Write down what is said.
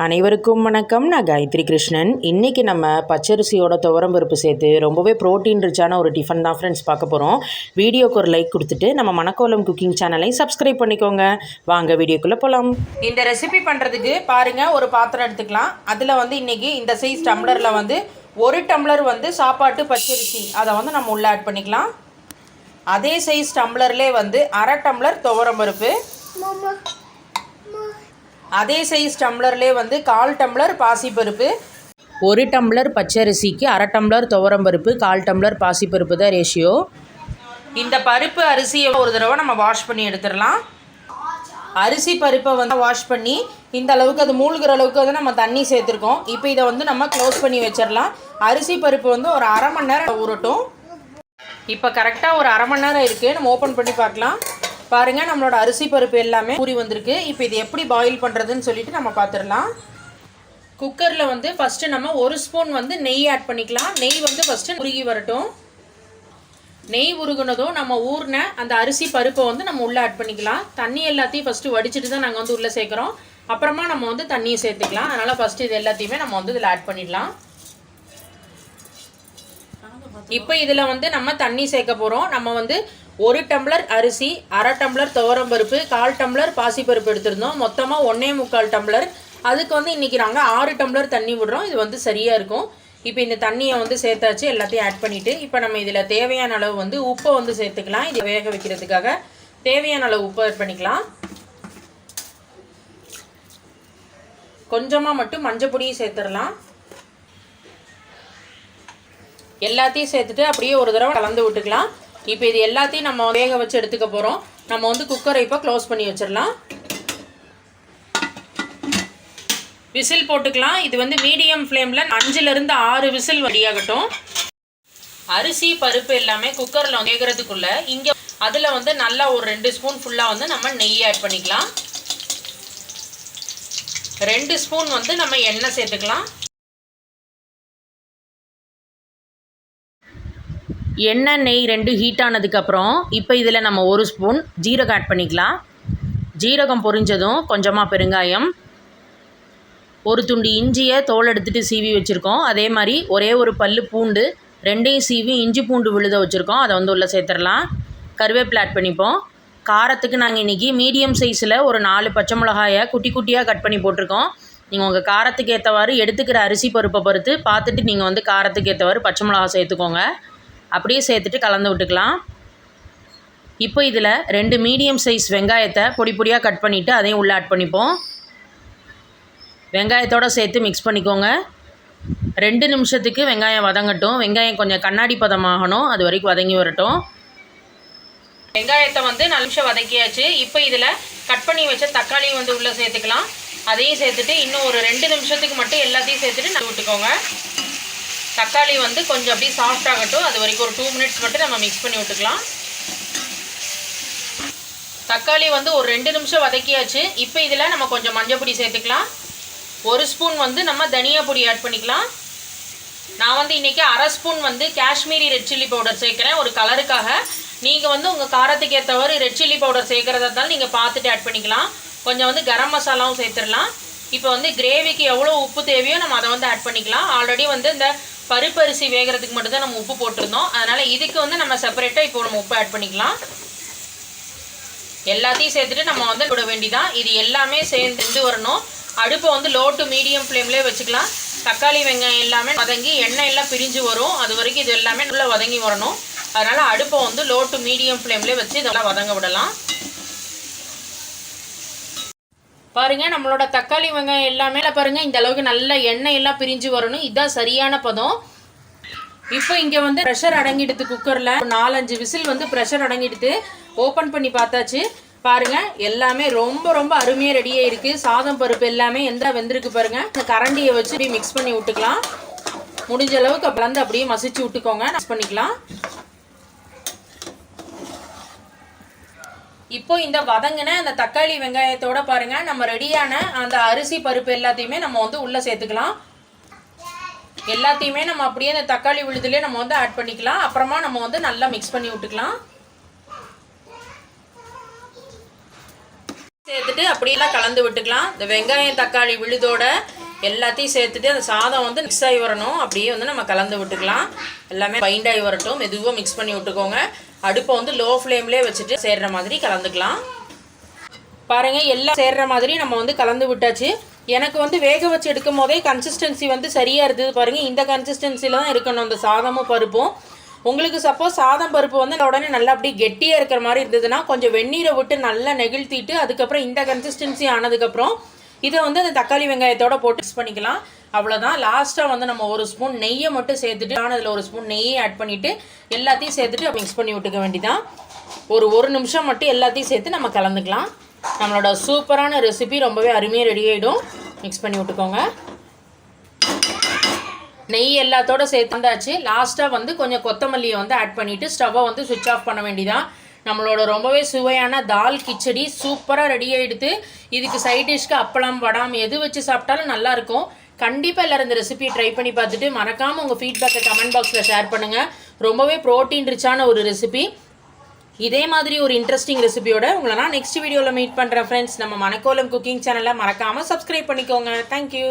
அனைவருக்கும் வணக்கம். நான் காயத்ரி கிருஷ்ணன். இன்றைக்கி நம்ம பச்சரிசியோட துவரம் பருப்பு சேர்த்து ரொம்பவே ப்ரோட்டீன் ரிச்சான ஒரு டிஃபன் தான் ஃப்ரெண்ட்ஸ் பார்க்க போகிறோம் வீடியோக்கு ஒரு லைக் கொடுத்துட்டு நம்ம மணக்கோலம் குக்கிங் சேனலை சப்ஸ்கிரைப் பண்ணிக்கோங்க. வாங்க வீடியோக்குள்ளே போகலாம் இந்த ரெசிபி பண்ணுறதுக்கு பாருங்கள் ஒரு பாத்திரம் எடுத்துக்கலாம். அதில் வந்து இன்றைக்கி இந்த சைஸ் டம்ளரில் வந்து ஒரு டம்ளர் வந்து சாப்பாட்டு பச்சரிசி. அதை வந்து நம்ம உள்ளே ஆட் பண்ணிக்கலாம். அதே சைஸ் டம்ளர்லேயே வந்து அரை டம்ளர் துவரம் பருப்பு. அதே சைஸ் டம்ளர்லேயே வந்து கால் டம்ளர் பாசிப்பருப்பு. ஒரு டம்ளர் பச்சரிசிக்கு அரை டம்ளர் துவரம்பருப்பு கால் டம்ளர் பாசிப்பருப்பு தான் ரேஷியோ இந்த பருப்பு அரிசியை ஒரு தடவை நம்ம வாஷ் பண்ணி எடுத்துடலாம். அரிசி பருப்பை வந்து வாஷ் பண்ணி இந்த அளவுக்கு அது மூழ்கிற அளவுக்கு வந்து நம்ம தண்ணி சேர்த்துருக்கோம். இப்போ இதை வந்து நம்ம க்ளோஸ் பண்ணி வச்சிடலாம். அரிசி பருப்பு வந்து ஒரு அரை மணி நேரம் ஊறட்டும். இப்போ கரெக்டாக ஒரு அரை மணி நேரம் இருக்குது நம்ம ஓப்பன் பண்ணி பார்க்கலாம். பாருங்கள் நம்மளோட அரிசி பருப்பு எல்லாமே ஊறி வந்திருக்கு. இப்போ இது எப்படி பாயில் பண்ணுறதுன்னு சொல்லிட்டு நம்ம பார்த்துடலாம் குக்கரில் வந்து ஃபஸ்ட்டு நம்ம ஒரு ஸ்பூன் வந்து நெய் ஆட் பண்ணிக்கலாம். நெய் வந்து ஃபஸ்ட்டு உருகி வரட்டும். நெய் உருகுனதும் நம்ம ஊறின அந்த அரிசி பருப்பை வந்து நம்ம உள்ளே ஆட் பண்ணிக்கலாம். தண்ணி எல்லாத்தையும் ஃபஸ்ட்டு வடிச்சிட்டு தான் நாங்கள் வந்து உள்ளே சேர்க்குறோம். அப்புறமா நம்ம வந்து தண்ணியை சேர்த்துக்கலாம். அதனால் ஃபஸ்ட்டு இது எல்லாத்தையுமே நம்ம வந்து இதில் ஆட் பண்ணிடலாம். இப்போ இதில் வந்து நம்ம தண்ணி சேர்க்க போகிறோம் நம்ம வந்து ஒரு டம்ளர் அரிசி அரை டம்ளர் துவரம்பருப்பு கால் டம்ளர் பாசிப்பருப்பு எடுத்திருந்தோம். மொத்தமாக ஒன்றே முக்கால் டம்ளர். அதுக்கு வந்து இன்றைக்கி நாங்கள் ஆறு டம்ளர் தண்ணி விடுறோம். இது வந்து சரியாக இருக்கும். இப்போ இந்த தண்ணியை வந்து சேர்த்தாச்சு. எல்லாத்தையும் ஆட் பண்ணிவிட்டு இப்போ நம்ம இதில் தேவையான அளவு வந்து உப்பை வந்து சேர்த்துக்கலாம். இதை வேக வைக்கிறதுக்காக தேவையான அளவு உப்பு ஆட் பண்ணிக்கலாம். கொஞ்சமாக மட்டும் மஞ்சள் பொடியும் சேர்த்துடலாம். எல்லாத்தையும் சேர்த்துட்டு அப்படியே ஒரு தடவை கலந்து விட்டுக்கலாம். இப்போ இது எல்லாத்தையும் நம்ம வேக வச்சு எடுத்துக்க போகிறோம் நம்ம வந்து குக்கரை இப்போ க்ளோஸ் பண்ணி வச்சிடலாம். விசில் போட்டுக்கலாம். இது வந்து மீடியம் ஃப்ளேமில் அஞ்சுலேருந்து ஆறு விசில் வடியாகட்டும். அரிசி பருப்பு எல்லாமே குக்கரில் வேகிறதுக்குள்ளே இங்கே அதில் வந்து நல்லா ஒரு ரெண்டு ஸ்பூன் ஃபுல்லாக வந்து நம்ம நெய் ஆட் பண்ணிக்கலாம். ரெண்டு ஸ்பூன் வந்து நம்ம எண்ணெய் சேர்த்துக்கலாம். எண்ணெய் நெய் ரெண்டு ஹீட் ஆனதுக்கப்புறம் இப்போ இதில் நம்ம ஒரு ஸ்பூன் ஜீரகம் ஆட் பண்ணிக்கலாம். ஜீரகம் பொரிஞ்சதும் கொஞ்சமாக பெருங்காயம் ஒரு துண்டு இஞ்சியை தோல் எடுத்துகிட்டு சீவி வச்சுருக்கோம். அதே மாதிரி ஒரே ஒரு பல் பூண்டு ரெண்டையும் சீவி இஞ்சி பூண்டு விழுத வச்சுருக்கோம். அதை வந்து உள்ளே சேர்த்துடலாம். கருவேப்பிலை ஆட் பண்ணிப்போம். காரத்துக்கு நாங்கள் இன்றைக்கி மீடியம் சைஸில் ஒரு நாலு பச்சை மிளகாயை குட்டி குட்டியாக கட் பண்ணி போட்டிருக்கோம். நீங்கள் உங்கள் காரத்துக்கு ஏற்றவாறு எடுத்துக்கிற அரிசி பருப்பை பொறுத்து பார்த்துட்டு நீங்கள் வந்து காரத்துக்கு ஏற்றவாறு பச்சை மிளகா சேர்த்துக்கோங்க. அப்படியே சேர்த்துட்டு கலந்து விட்டுக்கலாம். இப்போ இதில் ரெண்டு மீடியம் சைஸ் வெங்காயத்தை பொடி பொடியாக கட் பண்ணிவிட்டு அதையும் உள்ளே ஆட் பண்ணிப்போம். வெங்காயத்தோடு சேர்த்து மிக்ஸ் பண்ணிக்கோங்க. ரெண்டு நிமிஷத்துக்கு வெங்காயம் வதங்கட்டும். வெங்காயம் கொஞ்சம் கண்ணாடி பதமாகணும். அது வரைக்கும் வதங்கி வரட்டும். வெங்காயத்தை வந்து நல்ல நிமிஷம் வதக்கியாச்சு. இப்போ இதில் கட் பண்ணி வச்ச தக்காளியும் வந்து உள்ளே சேர்த்துக்கலாம். அதையும் சேர்த்துட்டு இன்னும் ஒரு ரெண்டு நிமிஷத்துக்கு மட்டும் எல்லாத்தையும் சேர்த்துட்டு நல்லா விட்டுக்கோங்க. தக்காளி வந்து கொஞ்சம் அப்படியே சாஃப்ட் ஆகட்டும். அது வரைக்கும் ஒரு டூ மினிட்ஸ் மட்டும் நம்ம மிக்ஸ் பண்ணி விட்டுக்கலாம். தக்காளி வந்து ஒரு ரெண்டு நிமிஷம் வதக்கியாச்சு. இப்போ இதில் நம்ம கொஞ்சம் மஞ்சள் பொடி சேர்த்துக்கலாம். ஒரு ஸ்பூன் வந்து நம்ம தனியா பொடி ஆட் பண்ணிக்கலாம். நான் வந்து இன்றைக்கி அரை ஸ்பூன் வந்து காஷ்மீரி ரெட் சில்லி பவுடர் சேர்க்குறேன். ஒரு கலருக்காக நீங்கள் வந்து உங்கள் காரத்துக்கு ஏற்றவாறு ரெட் சில்லி பவுடர் சேர்க்குறதா இருந்தாலும் நீங்கள் பார்த்துட்டு ஆட் பண்ணிக்கலாம். கொஞ்சம் வந்து கரம் மசாலாவும் சேர்த்துடலாம். இப்போ வந்து கிரேவிக்கு எவ்வளோ உப்பு தேவையோ நம்ம அதை வந்து ஆட் பண்ணிக்கலாம். ஆல்ரெடி வந்து இந்த பருப்பரிசி வேகிறதுக்கு மட்டும்தான் நம்ம உப்பு போட்டிருந்தோம். அதனால் இதுக்கு வந்து நம்ம செப்பரேட்டாக இப்போ நம்ம உப்பு ஆட் பண்ணிக்கலாம். எல்லாத்தையும் சேர்த்துட்டு நம்ம வந்து விட வேண்டிதான். இது எல்லாமே சேர்ந்து வரணும். அடுப்பை வந்து லோ டு மீடியம் ஃப்ளேம்லேயே வச்சுக்கலாம். தக்காளி வெங்காயம் எல்லாமே வதங்கி எண்ணெய் எல்லாம் பிரிஞ்சு வரும். அது வரைக்கும் இது எல்லாமே நல்லா வதங்கி வரணும். அதனால் அடுப்பை வந்து லோ டு மீடியம் ஃப்ளேம்லேயே வச்சு இதெல்லாம் வதங்க விடலாம். பாருங்கள் நம்மளோட தக்காளி வெங்காயம் எல்லாமே பாருங்கள் இந்த அளவுக்கு நல்ல எண்ணெய் எல்லாம் பிரிஞ்சு வரணும். இதுதான் சரியான பதம். இப்போ இங்கே வந்து ப்ரெஷர் அடங்கிடுது குக்கரில் நாலஞ்சு விசில் வந்து ப்ரெஷர் அடங்கிடுது. ஓப்பன் பண்ணி பார்த்தாச்சு. பாருங்க எல்லாமே ரொம்ப ரொம்ப அருமையாக ரெடியாக இருக்குது சாதம் பருப்பு எல்லாமே எந்த வெந்திருக்கு பாருங்கள் இந்த கரண்டியை வச்சு மிக்ஸ் பண்ணி விட்டுக்கலாம். முடிஞ்ச அளவுக்கு கலந்து அப்படியே மசிச்சு விட்டுக்கோங்க. மிக்ஸ் பண்ணிக்கலாம். இப்போ இந்த வதங்கின அந்த தக்காளி வெங்காயத்தோட பாருங்க. நம்ம ரெடியான அந்த அரிசி பருப்பு எல்லாத்தையுமே நம்ம வந்து உள்ளே சேர்த்துக்கலாம். எல்லாத்தையுமே நம்ம அப்படியே அந்த தக்காளி விழுதுலேயே நம்ம வந்து ஆட் பண்ணிக்கலாம். அப்புறமா நம்ம வந்து நல்லா மிக்ஸ் பண்ணி விட்டுக்கலாம். சேர்த்துட்டு அப்படியெல்லாம் கலந்து விட்டுக்கலாம். இந்த வெங்காயம் தக்காளி விழுதோட எல்லாத்தையும் சேர்த்துட்டு அந்த சாதம் வந்து மிக்ஸ் ஆகி வரணும். அப்படியே வந்து நம்ம கலந்து விட்டுக்கலாம். எல்லாமே பைண்ட் ஆகி வரட்டும். மெதுவாக மிக்ஸ் பண்ணி விட்டுக்கோங்க. அடுப்பை வந்து லோ ஃப்ளேம்லேயே வச்சுட்டு சேர்ற மாதிரி கலந்துக்கலாம். பாருங்கள் எல்லாம் சேர்ற மாதிரி நம்ம வந்து கலந்து விட்டாச்சு. எனக்கு வந்து வேக வச்சு எடுக்கும் போதே கன்சிஸ்டன்சி வந்து சரியாக இருந்தது பாருங்கள் இந்த கன்சிஸ்டன்சியில் தான் இருக்கணும். அந்த சாதமும் பருப்பும். உங்களுக்கு சப்போஸ் சாதம் பருப்பு வந்து உடனே நல்லா அப்படியே கெட்டியாக இருக்கிற மாதிரி இருந்ததுன்னா கொஞ்சம் வெந்நீரை விட்டு நல்லா நெகிழ்த்திட்டு அதுக்கப்புறம் இந்த கன்சிஸ்டன்சி ஆனதுக்கப்புறம் இதை வந்து அந்த தக்காளி வெங்காயத்தோட போட்டு மிக்ஸ் பண்ணிக்கலாம். அவ்வளோதான் லாஸ்ட்டாக வந்து நம்ம ஒரு ஸ்பூன் நெய்யை மட்டும் சேர்த்துட்டு நான் அதில் ஒரு ஸ்பூன் நெய்யை ஆட் பண்ணிவிட்டு எல்லாத்தையும் சேர்த்துட்டு மிக்ஸ் பண்ணி விட்டுக்க வேண்டிதான் ஒரு ஒரு நிமிஷம் மட்டும் எல்லாத்தையும் சேர்த்து நம்ம கலந்துக்கலாம். நம்மளோட சூப்பரான ரெசிபி ரொம்பவே அருமையாக ரெடி ஆகிடும் மிக்ஸ் பண்ணி விட்டுக்கோங்க. நெய் எல்லாத்தோட சேர்த்து வந்தாச்சு லாஸ்ட்டாக வந்து கொஞ்சம் கொத்தமல்லியை வந்து ஆட் பண்ணிவிட்டு ஸ்டவ்வை வந்து சுவிட்ச் ஆஃப் பண்ண வேண்டிதான் நம்மளோட ரொம்பவே சுவையான தால் கிச்சடி சூப்பராக ரெடி ஆகிடுது இதுக்கு சைட் டிஷ்க்கு அப்பளம் வடாம் எது வச்சு சாப்பிட்டாலும் நல்லாயிருக்கும் கண்டிப்பாக எல்லோரும் இந்த ரெசிபி ட்ரை பண்ணி பார்த்துட்டு மறக்காமல் உங்கள் ஃபீட்பேக்கை கமெண்ட் பாக்ஸில் ஷேர் பண்ணுங்கள் ரொம்பவே ப்ரோட்டீன் ரிச்சான ஒரு ரெசிபி இதே மாதிரி ஒரு இன்ட்ரெஸ்டிங் ரெசிபியோட உங்களை நான் நெக்ஸ்ட் வீடியோவில் மீட் பண்ணுறேன் ஃப்ரெண்ட்ஸ் நம்ம மணக்கோலம் குக்கிங் சேனலை மறக்காமல் சப்ஸ்கிரைப் பண்ணிக்கோங்க. தேங்க்யூ